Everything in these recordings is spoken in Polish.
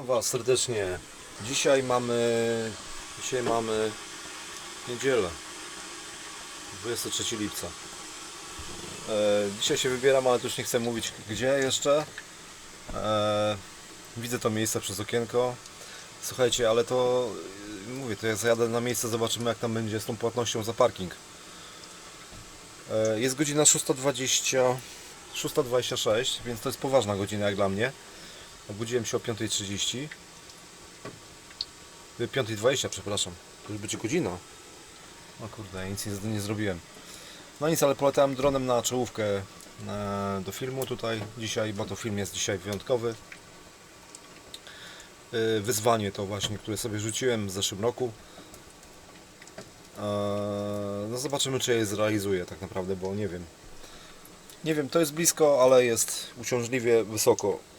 Witam Was serdecznie. Dzisiaj mamy, dzisiaj mamy niedzielę, 23 lipca. E, dzisiaj się wybieram, ale tu już nie chcę mówić gdzie jeszcze. E, widzę to miejsce przez okienko. Słuchajcie, ale to e, mówię, to ja zajadę na miejsce, zobaczymy jak tam będzie z tą płatnością za parking. E, jest godzina 6.20, 6.26, więc to jest poważna godzina jak dla mnie. Obudziłem się o 5.30. Y, 5.20, przepraszam. To już będzie godzina. O kurde, nic nie, nie zrobiłem. No nic, ale polatałem dronem na czołówkę e, do filmu tutaj dzisiaj, bo to film jest dzisiaj wyjątkowy. E, Wyzwanie to właśnie, które sobie rzuciłem w zeszłym roku. E, No zobaczymy, czy je zrealizuję tak naprawdę, bo nie wiem. Nie wiem, to jest blisko, ale jest uciążliwie wysoko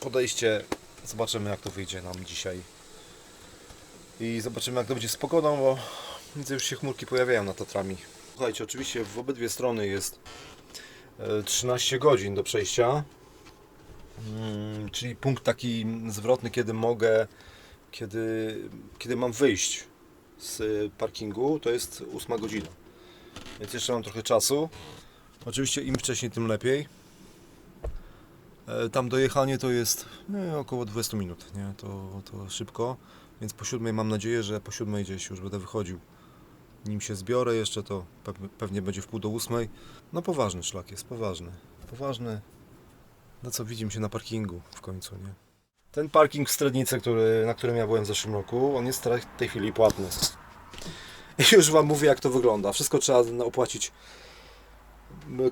podejście. Zobaczymy jak to wyjdzie nam dzisiaj. I zobaczymy jak to będzie z pogodą, bo widzę już się chmurki pojawiają nad Tatrami. Słuchajcie, oczywiście w obydwie strony jest e, 13 godzin do przejścia. Mm, Czyli punkt taki zwrotny, kiedy mogę, kiedy, kiedy mam wyjść z parkingu, to jest 8 godzina. Więc jeszcze mam trochę czasu. Oczywiście im wcześniej, tym lepiej. E, Tam dojechanie to jest nie, około 20 minut, nie? To, to szybko, więc po siódmej mam nadzieję, że po siódmej gdzieś już będę wychodził. Nim się zbiorę jeszcze, to pe- pewnie będzie w pół do ósmej. No poważny szlak jest, poważny. Poważny. No co, widzimy się na parkingu w końcu, nie? Ten parking w Strednicy, który, na którym ja byłem w zeszłym roku, on jest teraz w tej chwili płatny. I już Wam mówię, jak to wygląda. Wszystko trzeba opłacić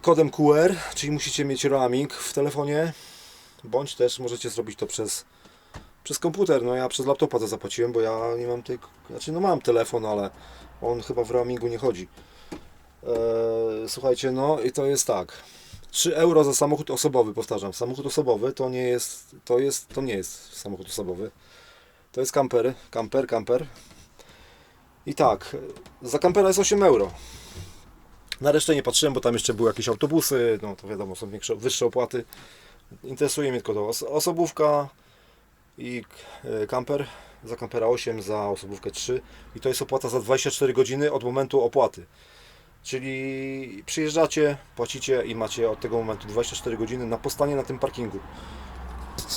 kodem QR, czyli musicie mieć roaming w telefonie, bądź też możecie zrobić to przez, przez komputer. No ja przez laptopa to zapłaciłem, bo ja nie mam tej, znaczy no mam telefon, ale on chyba w roamingu nie chodzi. Eee, słuchajcie, no i to jest tak. 3 euro za samochód osobowy, powtarzam. Samochód osobowy to nie jest, to jest, to nie jest samochód osobowy. To jest kamper, kamper, kamper. I tak, za kampera jest 8 euro. Na resztę nie patrzyłem, bo tam jeszcze były jakieś autobusy, no to wiadomo, są większe, wyższe opłaty. Interesuje mnie tylko to os- osobówka i e, kamper. Za kampera 8, za osobówkę 3 i to jest opłata za 24 godziny od momentu opłaty. Czyli przyjeżdżacie, płacicie i macie od tego momentu 24 godziny na postanie na tym parkingu.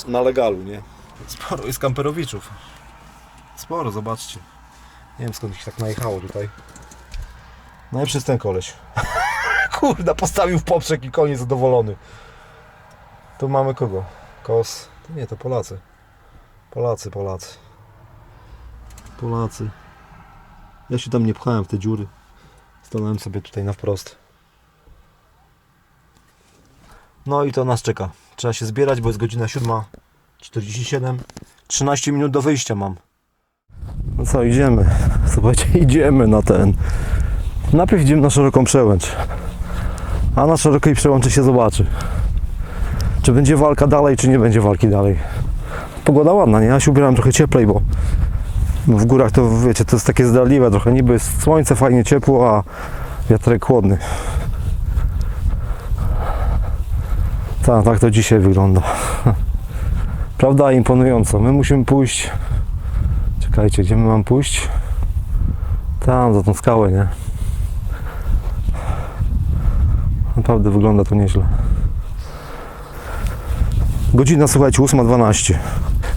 Na legalu, nie? Sporo jest kamperowiczów. Sporo, zobaczcie. Nie wiem skąd ich tak najechało tutaj. Najlepszy jest ten koleś. Kurda, postawił w poprzek i koniec zadowolony. Tu mamy kogo? Kos. To nie, to Polacy. Polacy, Polacy. Polacy. Ja się tam nie pchałem w te dziury. Stanąłem sobie tutaj na wprost. No i to nas czeka. Trzeba się zbierać, bo jest godzina 7.47. 13 minut do wyjścia mam. No co, idziemy. Słuchajcie, idziemy na ten. Najpierw idziemy na szeroką przełęcz. A na szerokiej przełęczy się zobaczy. Czy będzie walka dalej, czy nie będzie walki dalej. Pogoda ładna, nie? Ja się ubieram trochę cieplej, bo w górach to wiecie, to jest takie zdradliwe trochę. Niby jest słońce fajnie ciepło, a wiatrek chłodny. Tak, tak to dzisiaj wygląda. Prawda, imponująco. My musimy pójść. Czekajcie, gdzie my mam pójść? Tam, za tą skałę, nie? Naprawdę wygląda to nieźle. Godzina, słuchajcie, 8.12.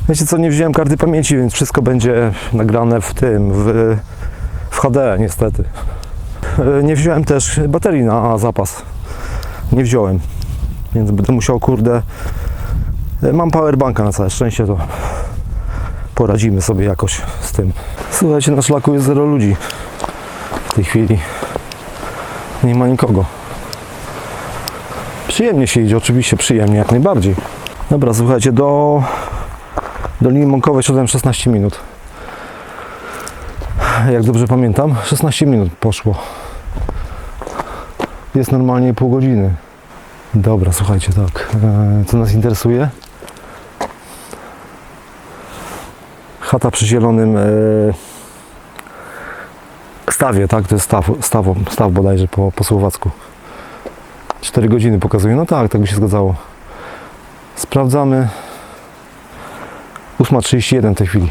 Wiecie co, nie wziąłem karty pamięci, więc wszystko będzie nagrane w tym, w, w HD niestety. E, Nie wziąłem też baterii na zapas. Nie wziąłem. Więc będę musiał, kurde... e, Mam powerbanka na całe szczęście, to poradzimy sobie jakoś z tym. Słuchajcie, na szlaku jest zero ludzi w tej chwili. Nie ma nikogo. Przyjemnie się idzie, oczywiście przyjemnie, jak najbardziej. Dobra, słuchajcie, do, do linii Mąkowej szedłem 16 minut. Jak dobrze pamiętam, 16 minut poszło. Jest normalnie pół godziny. Dobra, słuchajcie, tak. e, Co nas interesuje? Chata przy zielonym e, stawie, tak? To jest staw, staw, staw bodajże po, po słowacku. 4 godziny pokazuje. No tak, tak by się zgadzało. Sprawdzamy. 8.31 w tej chwili.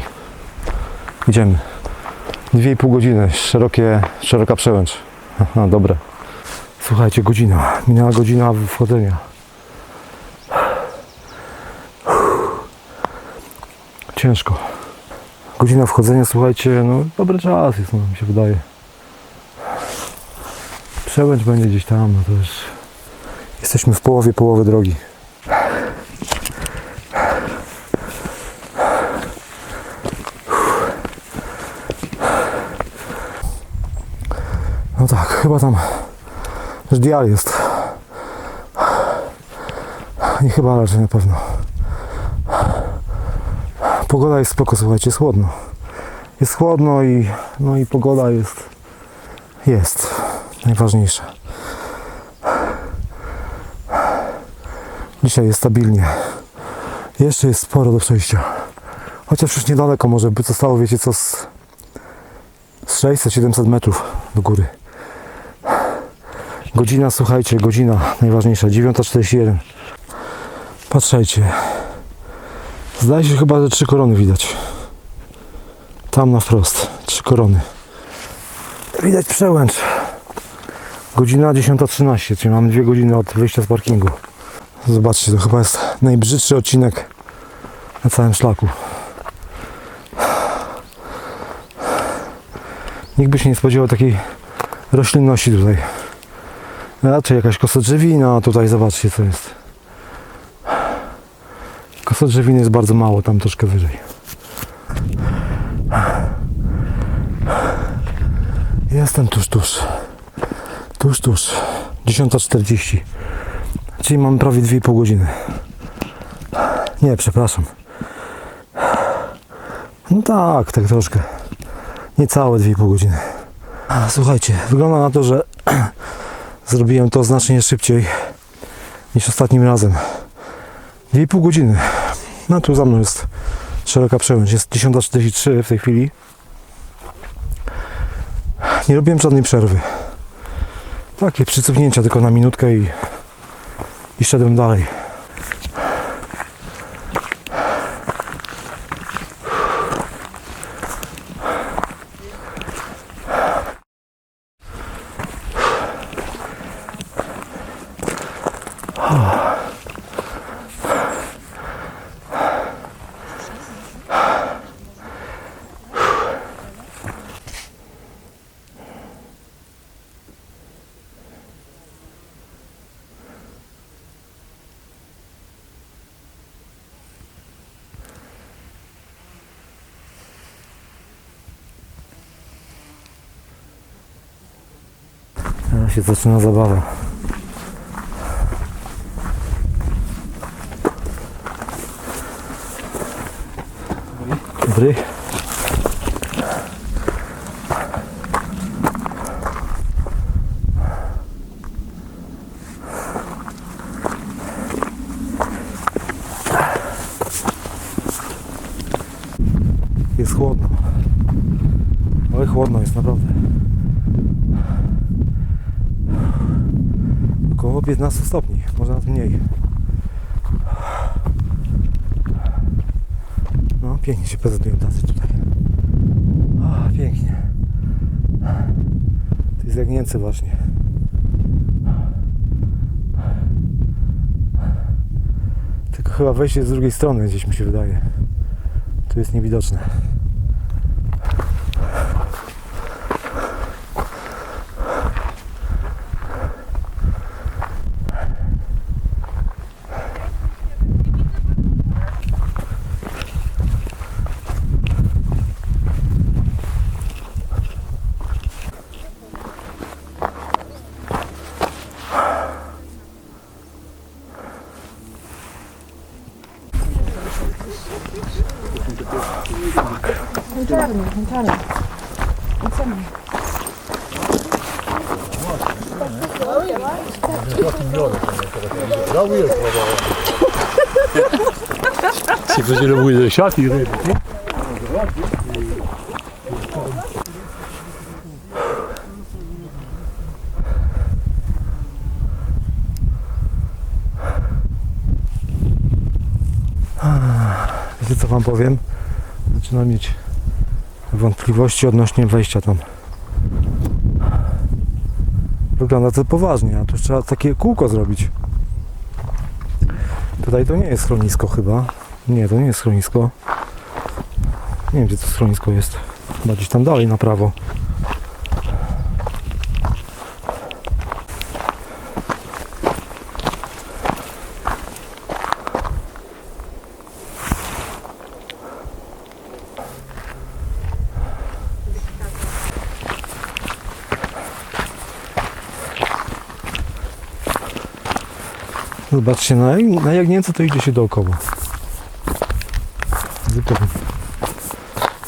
Idziemy. 2,5 godziny, szerokie, szeroka przełęcz. Aha, dobre. Słuchajcie, godzina. Minęła godzina wchodzenia. Ciężko. Godzina wchodzenia, słuchajcie, no dobry czas jest, no, mi się wydaje. Przełęcz będzie gdzieś tam, no to już jesteśmy w połowie, połowy drogi. No tak, chyba tam już dial jest. Nie chyba, raczej na pewno. Pogoda jest spoko, słuchajcie, jest chłodno. Jest chłodno i, no i pogoda jest, jest najważniejsza. Dzisiaj jest stabilnie. Jeszcze jest sporo do przejścia. Chociaż już niedaleko może by zostało, wiecie co, z, z 600-700 metrów do góry. Godzina, słuchajcie, godzina najważniejsza, 9.41. Patrzajcie. Zdaje się chyba, że trzy korony widać. Tam na wprost. Trzy korony. Widać przełęcz. Godzina 10.13, czyli mamy dwie godziny od wyjścia z parkingu. Zobaczcie, to chyba jest najbrzydszy odcinek na całym szlaku. Nikt by się nie spodziewał takiej roślinności tutaj. Raczej jakaś kosodrzewina, a tutaj zobaczcie co jest. Kosodrzewiny jest bardzo mało, tam troszkę wyżej. Jestem tuż, tuż. Tuż, tuż. 10.40. Czyli mam prawie 2,5 godziny. Nie, przepraszam. No tak, tak troszkę. Niecałe 2,5 godziny. Słuchajcie, wygląda na to, że zrobiłem to znacznie szybciej niż ostatnim razem. 2,5 godziny. No tu za mną jest szeroka przełęcz. Jest 10.43 w tej chwili. Nie robiłem żadnej przerwy. Takie przycupnięcia tylko na minutkę i, i szedłem dalej. Teraz się zaczyna zabawa. Dobry. Jest chłodno. Ale chłodno jest naprawdę. Około 15 stopni, może nawet mniej. No, pięknie się prezentują tacy tutaj. O, pięknie. To jest jak Niemcy właśnie. Tylko chyba wejście z drugiej strony gdzieś mi się wydaje. Tu jest niewidoczne. Si faisait le bruit des chats, il Wiecie co wam powiem? Zaczynam mieć wątpliwości odnośnie wejścia tam. Wygląda to poważnie, a tu trzeba takie kółko zrobić. Tutaj to nie jest schronisko chyba. Nie, to nie jest schronisko. Nie wiem gdzie to schronisko jest. Chyba gdzieś tam dalej na prawo. Zobaczcie, na, na Jagnięce to idzie się dookoła. Zupełnie.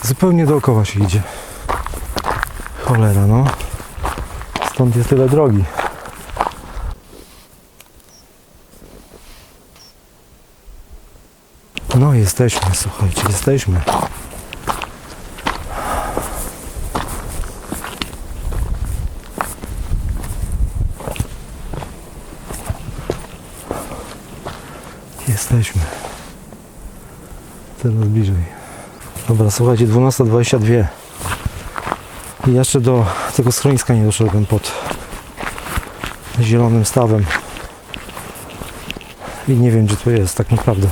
Zupełnie dookoła się idzie. Cholera, no. Stąd jest tyle drogi. No, jesteśmy, słuchajcie, jesteśmy. Jesteśmy. Coraz bliżej. Dobra, słuchajcie, 12.22. I jeszcze do tego schroniska nie doszedłem pod zielonym stawem. I nie wiem, gdzie to jest tak naprawdę.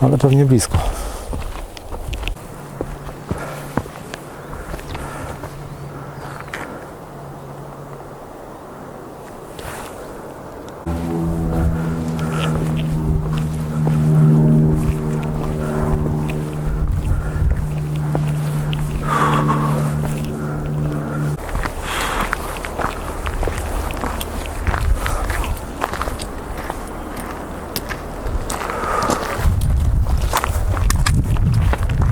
Ale pewnie blisko.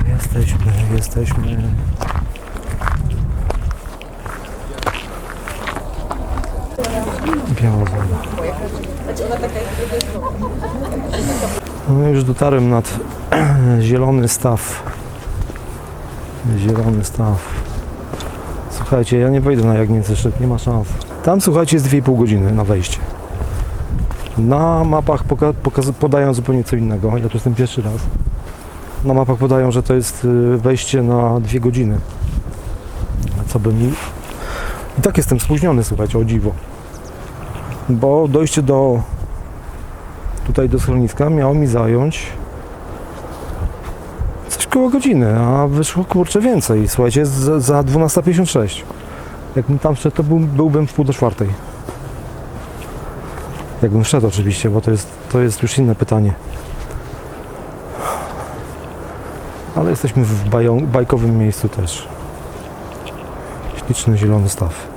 Jesteśmy, jesteśmy. Biała woda. No już dotarłem nad zielony staw. Zielony staw. Słuchajcie, ja nie wejdę na Jagnięce szybko, nie ma szans. Tam słuchajcie jest 2,5 godziny na wejście. Na mapach poka- pokaz- podają zupełnie co innego. Ja tu jestem pierwszy raz. Na mapach podają, że to jest y, wejście na dwie godziny. A co by mi... I tak jestem spóźniony, słuchajcie, o dziwo. Bo dojście do... Tutaj do schroniska miało mi zająć coś koło godziny, a wyszło kurczę więcej. Słuchajcie, za, za 12.56. Jakbym tam wszedł, to był, byłbym w pół do czwartej. Jakbym wszedł oczywiście, bo to jest, to jest już inne pytanie. Ale jesteśmy w bajkowym miejscu też. Śliczny zielony staw.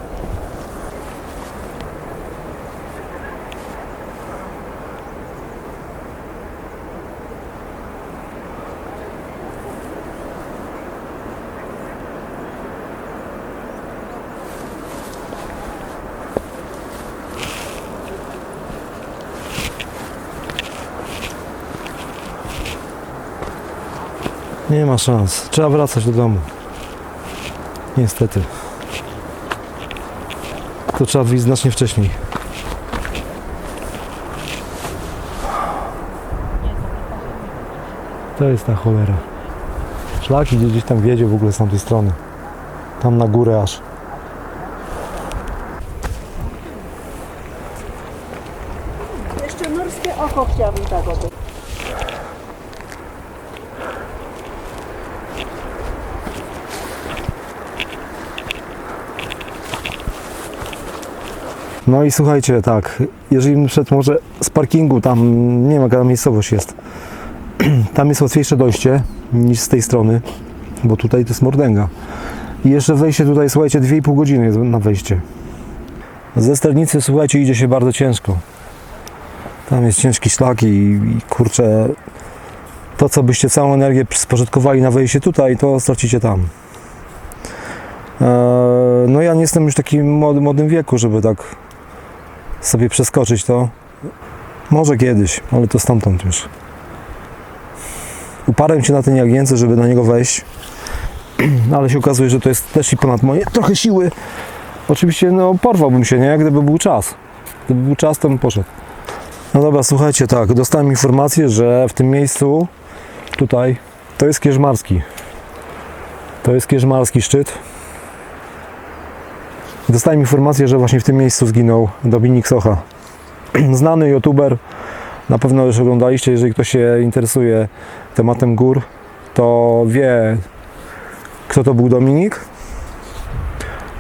Nie ma szans. Trzeba wracać do domu. Niestety. To trzeba wyjść znacznie wcześniej. To jest ta cholera. Szlak idzie gdzieś tam wiedzie w ogóle z tamtej strony. Tam na górę aż. No i słuchajcie, tak, jeżeli bym szedł może z parkingu, tam nie wiem jaka miejscowość jest, tam jest łatwiejsze dojście niż z tej strony, bo tutaj to jest mordęga. I jeszcze wejście tutaj, słuchajcie, 2,5 godziny jest na wejście. Ze sternicy, słuchajcie, idzie się bardzo ciężko. Tam jest ciężki szlak i, i kurczę, to co byście całą energię spożytkowali na wejście tutaj, to stracicie tam. Eee, No ja nie jestem już takim młodym wieku, żeby tak sobie przeskoczyć to. Może kiedyś, ale to stamtąd już. Uparłem się na ten Jagnięce, żeby na niego wejść, ale się okazuje, że to jest też i ponad moje trochę siły. Oczywiście no porwałbym się, nie? Gdyby był czas. Gdyby był czas, to bym poszedł. No dobra, słuchajcie, tak, dostałem informację, że w tym miejscu, tutaj, to jest Kierzmarski. To jest Kierzmarski szczyt. Dostałem informację, że właśnie w tym miejscu zginął Dominik Socha. Znany youtuber, na pewno już oglądaliście, jeżeli ktoś się interesuje tematem gór, to wie, kto to był Dominik.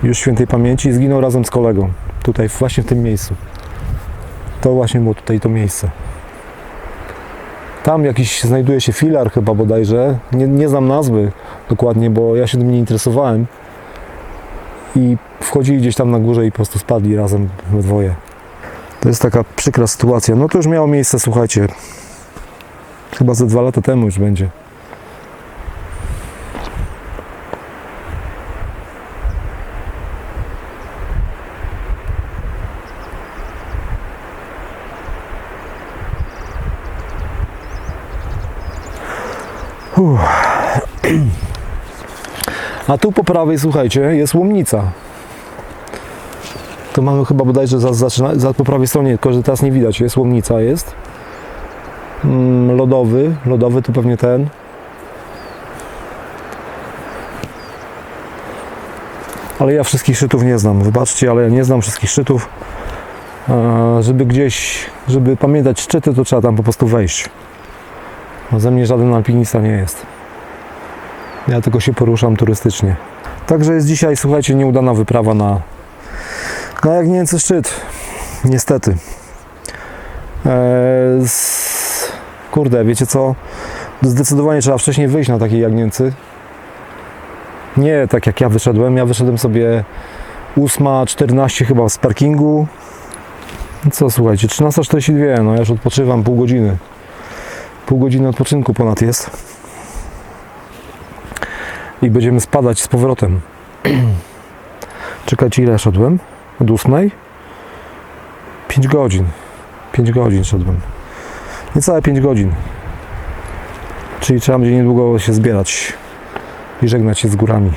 Już świętej pamięci, zginął razem z kolegą, tutaj właśnie w tym miejscu. To właśnie było tutaj to miejsce. Tam jakiś znajduje się filar chyba bodajże. Nie, nie znam nazwy dokładnie, bo ja się tym nie interesowałem. I wchodzili gdzieś tam na górze i po prostu spadli razem we dwoje. To jest taka przykra sytuacja. No to już miało miejsce, słuchajcie. Chyba ze dwa lata temu już będzie. A tu po prawej, słuchajcie, jest łomnica. To mamy chyba bodajże za, zaczyna, za po prawej stronie, tylko że teraz nie widać, jest łomnica, jest. Mm, lodowy, lodowy to pewnie ten. Ale ja wszystkich szczytów nie znam, wybaczcie, ale ja nie znam wszystkich szczytów. E, Żeby gdzieś, żeby pamiętać szczyty, to trzeba tam po prostu wejść. No ze mnie żaden alpinista nie jest. Ja tylko się poruszam turystycznie. Także jest dzisiaj, słuchajcie, nieudana wyprawa na, na Jagnięcy szczyt. Niestety. Eee, z, kurde, wiecie co? Zdecydowanie trzeba wcześniej wyjść na takiej Jagnięcy. Nie tak jak ja wyszedłem. Ja wyszedłem sobie 8.14 chyba z parkingu. Co słuchajcie, 13.42, no ja już odpoczywam pół godziny. Pół godziny odpoczynku ponad jest i będziemy spadać z powrotem. Czekajcie, ile szedłem? Od ósmej? 5 godzin. 5 godzin szedłem. Niecałe 5 godzin. Czyli trzeba będzie niedługo się zbierać i żegnać się z górami.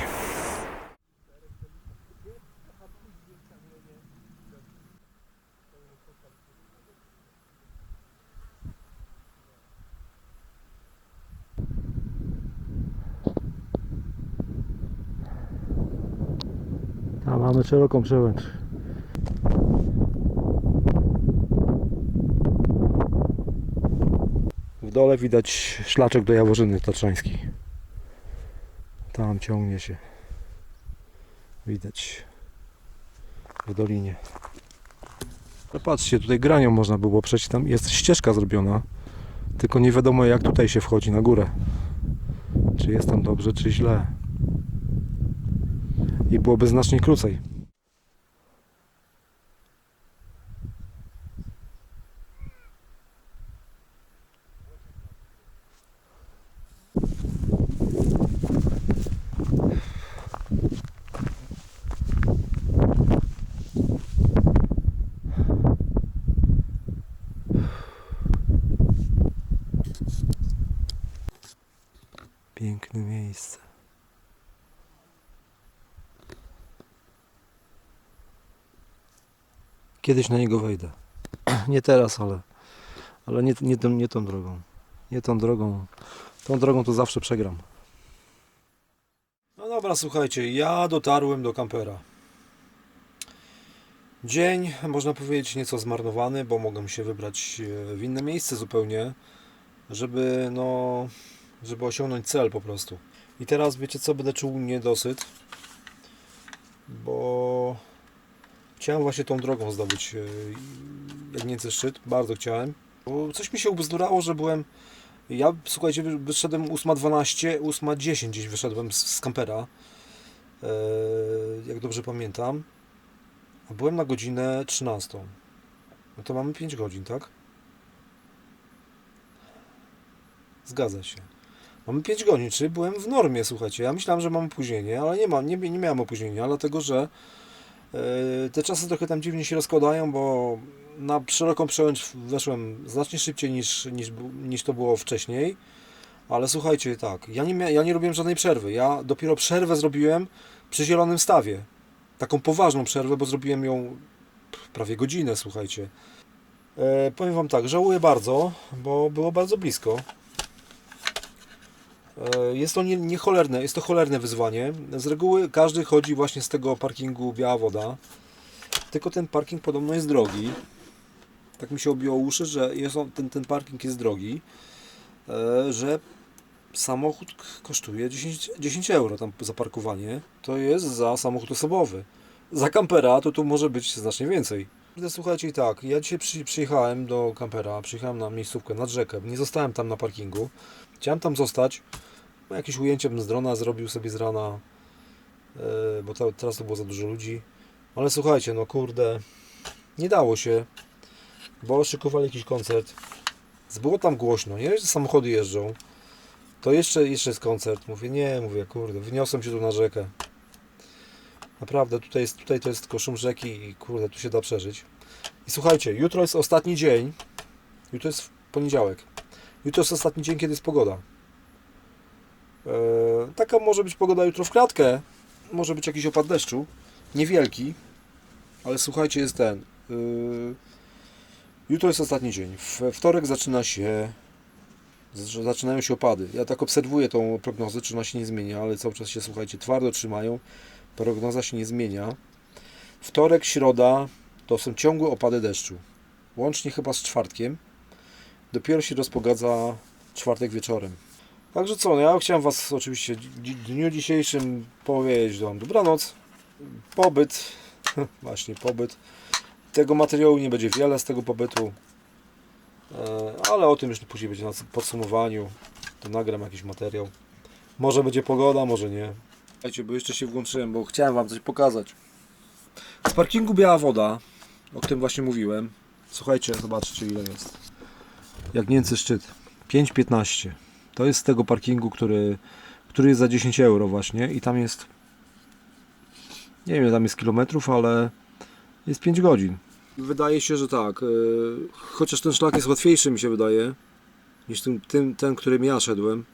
A mamy szeroką przełęcz. W dole widać szlaczek do Jaworzyny Tatrzańskiej. Tam ciągnie się. Widać. W dolinie. No patrzcie, tutaj granią można było przejść. Tam jest ścieżka zrobiona. Tylko nie wiadomo jak tutaj się wchodzi na górę. Czy jest tam dobrze, czy źle i byłoby znacznie krócej. Piękne miejsce. Kiedyś na niego wejdę. Nie teraz, ale, ale nie, nie, nie tą drogą. Nie tą drogą. Tą drogą to zawsze przegram. No dobra, słuchajcie, ja dotarłem do kampera. Dzień, można powiedzieć, nieco zmarnowany, bo mogłem się wybrać e, w inne miejsce zupełnie, żeby, no, żeby osiągnąć cel po prostu. I teraz wiecie co, będę czuł niedosyt, bo Chciałem właśnie tą drogą zdobyć e, Jagnięcy szczyt, bardzo chciałem. Bo coś mi się ubzdurało, że byłem. Ja słuchajcie, wy- wyszedłem 8.12, 8.10 gdzieś wyszedłem z, z kampera. e, Jak dobrze pamiętam. A byłem na godzinę 13. No to mamy 5 godzin, tak? Zgadza się. Mamy 5 godzin, czyli byłem w normie, słuchajcie. Ja myślałem, że mam opóźnienie, ale nie mam, nie, nie miałem opóźnienia, dlatego że Te czasy trochę tam dziwnie się rozkładają, bo na szeroką przełęcz weszłem znacznie szybciej niż, niż, niż to było wcześniej. Ale słuchajcie, tak, ja nie, ja nie robiłem żadnej przerwy. Ja dopiero przerwę zrobiłem przy zielonym stawie. Taką poważną przerwę, bo zrobiłem ją prawie godzinę, słuchajcie. E, powiem Wam tak, żałuję bardzo, bo było bardzo blisko. E, jest to nie, nie cholerne, jest to cholerne wyzwanie. Z reguły każdy chodzi właśnie z tego parkingu Biała Woda. Tylko ten parking podobno jest drogi. Tak mi się obiło uszy, że jest on, ten, ten parking jest drogi, e, że samochód kosztuje 10, 10 euro tam za parkowanie. To jest za samochód osobowy. Za kampera to tu może być znacznie więcej. Słuchajcie, tak, ja dzisiaj przy, przyjechałem do kampera, przyjechałem na miejscówkę, nad rzekę, nie zostałem tam na parkingu. Chciałem tam zostać, jakieś ujęcie bym z drona zrobił sobie z rana, e, bo teraz to było za dużo ludzi. Ale słuchajcie, no kurde, nie dało się, bo szykowali jakiś koncert. Było tam głośno, nie, że samochody jeżdżą. To jeszcze, jeszcze jest koncert. Mówię, nie, mówię, kurde, wyniosłem się tu na rzekę. Naprawdę, tutaj, jest, tutaj to jest tylko szum rzeki i kurde, tu się da przeżyć. I słuchajcie, jutro jest ostatni dzień. Jutro jest poniedziałek. Jutro jest ostatni dzień, kiedy jest pogoda. Eee, taka może być pogoda jutro w kratkę. Może być jakiś opad deszczu. Niewielki. Ale słuchajcie, jest ten. Yy, jutro jest ostatni dzień. We wtorek zaczyna się. Zaczynają się opady. Ja tak obserwuję tą prognozę, czy ona się nie zmienia, ale cały czas się, słuchajcie, twardo trzymają. Prognoza się nie zmienia. Wtorek, środa to są ciągłe opady deszczu. Łącznie chyba z czwartkiem. Dopiero się rozpogadza czwartek wieczorem. Także co, no ja chciałem Was oczywiście w dniu dzisiejszym powiedzieć Wam dobranoc. Pobyt, właśnie pobyt. Tego materiału nie będzie wiele z tego pobytu. E, Ale o tym już później będzie na podsumowaniu. To nagram jakiś materiał. Może będzie pogoda, może nie. Słuchajcie, bo jeszcze się włączyłem, bo chciałem Wam coś pokazać. Z parkingu Biała Woda, o którym właśnie mówiłem. Słuchajcie, zobaczcie ile jest. Jagnięcy szczyt. 5,15. To jest z tego parkingu, który, który jest za 10 euro właśnie i tam jest nie wiem tam jest kilometrów, ale jest 5 godzin. Wydaje się, że tak. yy, Chociaż ten szlak jest łatwiejszy mi się wydaje niż ten, ten, ten którym ja szedłem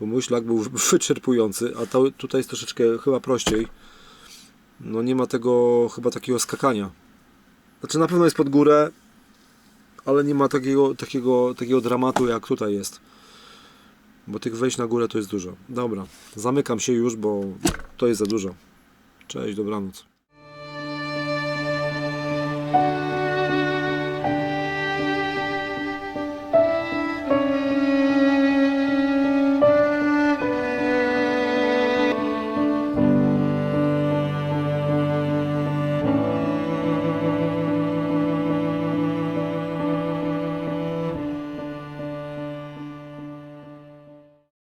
bo mój szlak był wyczerpujący, a to, tutaj jest troszeczkę chyba prościej. No nie ma tego chyba takiego skakania. Znaczy na pewno jest pod górę, ale nie ma takiego, takiego, takiego dramatu jak tutaj jest. Bo tych wejść na górę to jest dużo. Dobra, zamykam się już, bo to jest za dużo. Cześć, dobranoc.